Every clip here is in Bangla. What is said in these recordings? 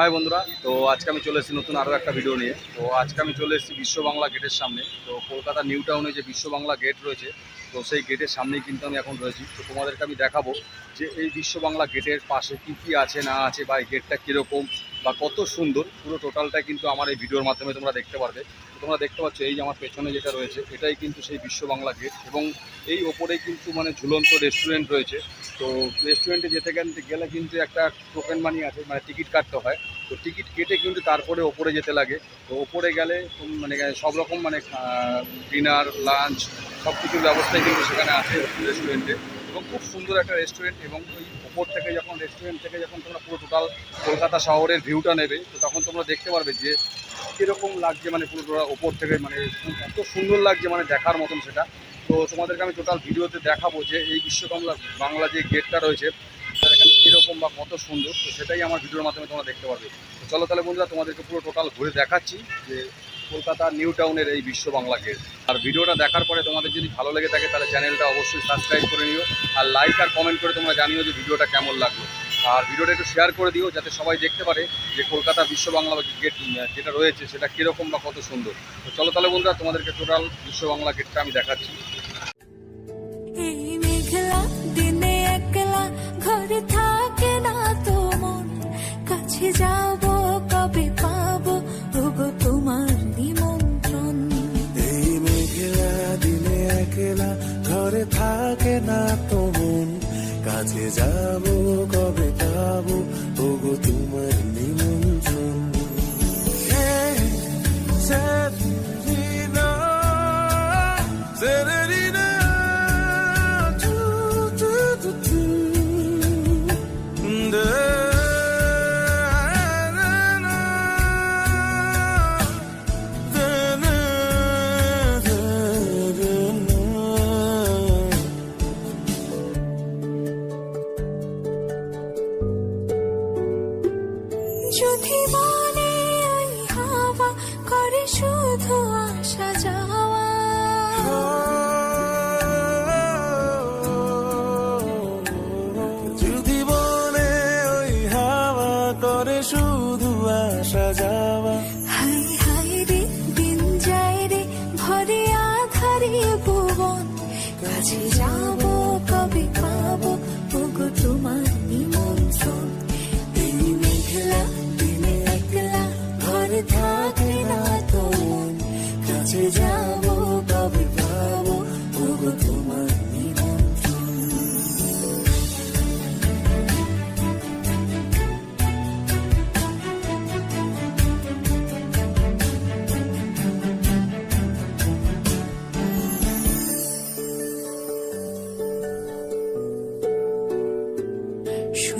হাই বন্ধুরা, তো আজকে আমি চলে এসেছি নতুন আরও একটা ভিডিও নিয়ে। তো আজকে আমি চলে এসেছি বিশ্ব বাংলা গেটের সামনে। তো কলকাতা নিউ টাউনে যে বিশ্ব বাংলা গেট রয়েছে, তো সেই গেটের সামনেই কিন্তু আমি এখন রয়েছি। তো তোমাদেরকে আমি দেখাবো যে এই বিশ্ব বাংলা গেটের পাশে কী কী আছে, না আছে, বা এই গেটটা কীরকম বা কত সুন্দর, পুরো টোটালটা কিন্তু আমার এই ভিডিওর মাধ্যমে তোমরা দেখতে পারবে। তোমরা দেখতে পাচ্ছ, এই যে আমার পেছনে যেটা রয়েছে, এটাই কিন্তু সেই বিশ্ব বাংলা গেট এবং এই ওপরে কিন্তু মানে ঝুলন্ত রেস্টুরেন্ট রয়েছে। তো রেস্টুরেন্টে যেতে গেলে কিন্তু একটা টোকেন মানি আছে মানে টিকিট কাটতে হয়। তো টিকিট কেটে কিন্তু তারপরে ওপরে যেতে লাগে। তো ওপরে গেলে মানে সব রকম মানে ডিনার লাঞ্চ সব কিছুর ব্যবস্থাই কিন্তু সেখানে আছে রেস্টুরেন্টে এবং খুব সুন্দর একটা রেস্টুরেন্ট এবং ওই ওপর থেকে যখন রেস্টুরেন্ট থেকে যখন তোমরা পুরো টোটাল কলকাতা শহরের ভিউটা নেবে, তো তখন তোমরা দেখতে পারবে যে কীরকম লাগছে মানে পুরো টোটাল ওপর থেকে মানে এত সুন্দর লাগছে মানে দেখার মতন সেটা। তো তোমাদেরকে আমি টোটাল ভিডিওতে দেখাবো যে এই বিশ্ববাংলা বাংলা যে গেটটা রয়েছে, তার এখানে কীরকম বা কত সুন্দর, তো সেটাই আমার ভিডিওর মাধ্যমে তোমরা দেখতে পারবে। চলো তাহলে বন্ধুরা, তোমাদেরকে পুরো টোটাল ঘুরে দেখাচ্ছি যে কলকাতা নিউ টাউনের এই বিশ্ব বাংলা গেট। আর ভিডিওটা দেখার পরে তোমাদের যদি ভালো লেগে থাকে, তাহলে চ্যানেলটা অবশ্যই সাবস্ক্রাইব করে নিও। আর লাইক আর কমেন্ট করে তোমরা জানিও যে ভিডিওটা কেমন লাগল। আর ভিডিওটা একটু শেয়ার করে দিও, যাতে সবাই দেখতে পারে যে কলকাতা বিশ্ব বাংলা গেট যেটা রয়েছে, সেটা কীরকম বা কত সুন্দর। তো চলো তাহলে বন্ধুরা, তোমাদেরকে টোটাল বিশ্ব বাংলা গেটটা আমি দেখাচ্ছি। দিনে না ঘরে থাকে না তো মন। কাছে যাব কবে পাবো ওগো তোমার নিমন্ত্রণ। Hey, যদি মনে হাওয়া করে শুধু আসা যাওয়া। যদি বলে ওই হাওয়া করে শুধু আসা যাওয়া। হাই হাই রে দিন যায় রে ভরে আধারে ভুবন। কাছে যাব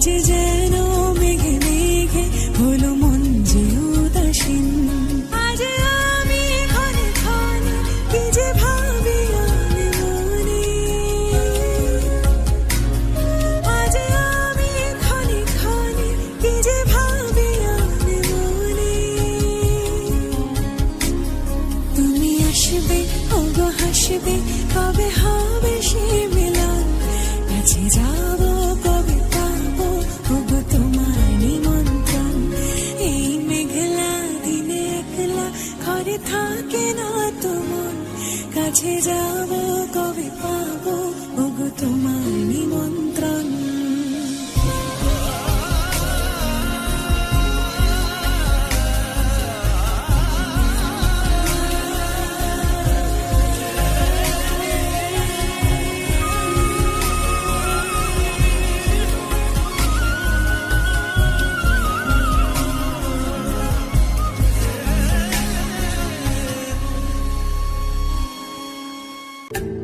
আজ যেন মেঘে মেঘে হলো মন যে উদাসীন। আমি ঘরে ঘরে কি যে ভাবি মনে। আমি ঘরে ঘরে কি যে ভাবি মনে। তুমি আসবে, ওগো হাসবে, কবে হবে সে মিলন? কাছে যাব মাঝে যাওয়া thank you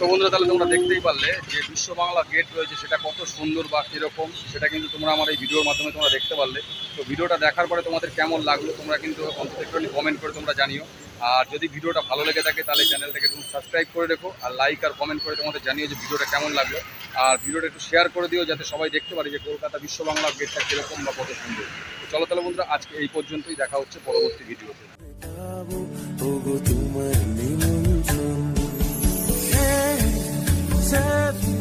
তো বন্ধুরা, তাহলে তোমরা দেখতেই পারলে যে বিশ্ব বাংলা গেট রয়েছে, সেটা কত সুন্দর বা কীরকম, সেটা কিন্তু তোমরা আমার এই ভিডিওর মাধ্যমে তোমরা দেখতে পারলে। তো ভিডিওটা দেখার পরে তোমাদের কেমন লাগল, তোমরা কিন্তু অন্তত কমেন্ট করে তোমরা জানিও। আর যদি ভিডিওটা ভালো লেগে থাকে, তাহলে চ্যানেলটাকে একটু সাবস্ক্রাইব করে রেখো, আর লাইক আর কমেন্ট করে তোমাদের জানিও যে ভিডিওটা কেমন লাগল। আর ভিডিওটা একটু শেয়ার করে দিও, যাতে সবাই দেখতে পারে যে কলকাতা বিশ্ব বাংলা গেটটা কীরকম বা কত সুন্দর। তো চলো তাহলে বন্ধুরা, আজকে এই পর্যন্তই, দেখা হচ্ছে পরবর্তী ভিডিওতে যাব ওগো